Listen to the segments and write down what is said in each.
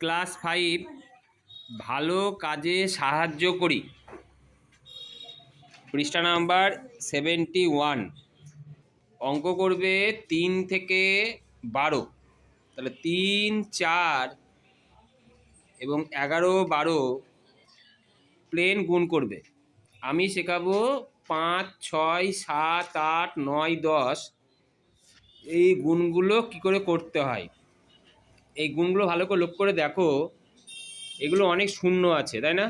Class five ভালো কাজে সাহায্য করি। পৃষ্ঠা নাম্বার সেভেন্টি ওয়ান। অঙ্ক করবে তিন থেকে বারো। তাহলে তিন, চার এবং এগারো, বারো প্লেন গুণ করবে। আমি শেখাবো পাঁচ, ছয়, সাত, আট, নয়, দশ। এই গুণগুলো কি করে করতে হয়? এই গুণগুলো ভালো করে লক্ষ্য করে দেখো, এগুলো অনেক শূন্য আছে, তাই না?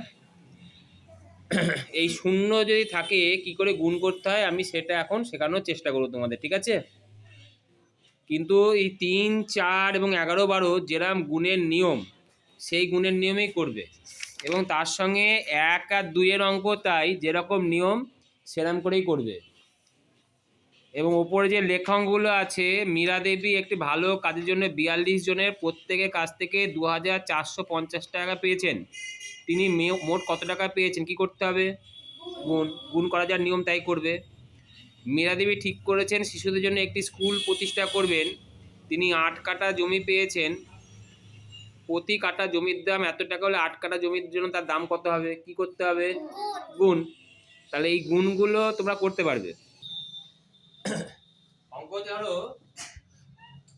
এই শূন্য যদি থাকে, কি করে গুণ করতে হয়? আমি সেটা এখন শেখানোর চেষ্টা করব তোমাদের, ঠিক আছে? কিন্তু এই তিন, চার এবং এগারো বারো যেরাম গুণের নিয়ম, সেই গুণের নিয়মেই করবে। এবং তার সঙ্গে এক আর দুইয়ের অঙ্ক তাই যেরকম নিয়ম সেরকম করেই করবে। এবং ওপরে যে লেখাঙ্কগুলো আছে, মীরা দেবী একটি ভালো কাজের জন্য বিয়াল্লিশ জনের প্রত্যেকের কাছ থেকে দু হাজার চারশো পঞ্চাশ টাকা পেয়েছেন। তিনি মোট কত টাকা পেয়েছেন? কি করতে হবে? গুণ গুণ করা যার নিয়ম তাই করবে। মীরা দেবী ঠিক করেছেন, শিশুদের জন্য একটি স্কুল প্রতিষ্ঠা করবেন। তিনি আট কাটা জমি পেয়েছেন। প্রতি কাটা জমির দাম এত টাকা হলে আট কাটা জমির জন্য তার দাম কত হবে? কি করতে হবে? গুণ। তাহলে এই গুণগুলো তোমরা করতে পারবে। ধরো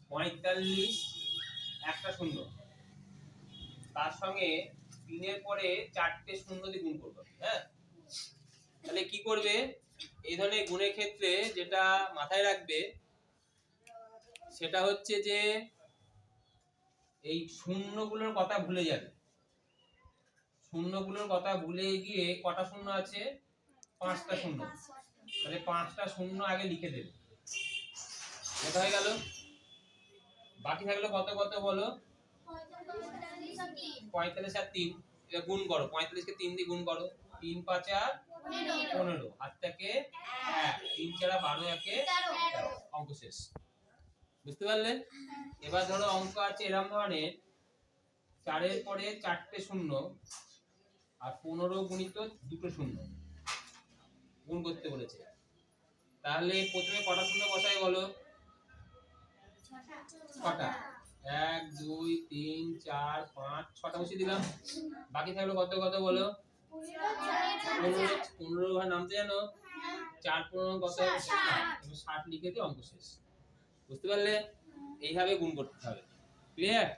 পঁয়তাল্লিশ একটা শূন্য। তার সঙ্গে তিনের পরে চারটে শূন্য দিয়ে গুণ করবে হ্যাঁ? তাহলে কি করবে? এই ধরনের গুণের ক্ষেত্রে যেটা মাথায় রাখবে, সেটা হচ্ছে যে এই শূন্যগুলোর কথা ভুলে যাবে। শূন্যগুলোর কথা ভুলে গিয়ে কটা শূন্য আছে? পাঁচটা শূন্য। তাহলে পাঁচটা শূন্য আগে লিখে দেবে। হয়ে গেল। বাকি থাকল কত কত বলো? পঁয়তাল্লিশ আর তিন। এটা গুণ করো। পঁয়তাল্লিশকে তিন দিয়ে গুণ করো। তিন পাঁচ আর পনেরো। তিন চারা বারো একে অঙ্ক শেষ। বুঝতে পারলে? এবার ধরো অঙ্ক আছে এরম ধরনের। চারের পরে চারটে শূন্য আর পনেরো গুণিত দুটো শূন্য। গুণ করতে বলেছে। তাহলে প্রথমে কটা শূন্য বসাই বলো? ছটা। এক দুই তিন চার পাঁচ ছটা বসিয়ে দিলাম। বাকি থাকল কত কত বলো? পনেরো পনেরো ঘর নামতে জানো? চার পনেরো কত? ষাট। ষাট লিখে দিয়ে অঙ্ক শেষ। বুঝতে পারলে? এইভাবে গুণ করতে হবে। ক্লিয়ার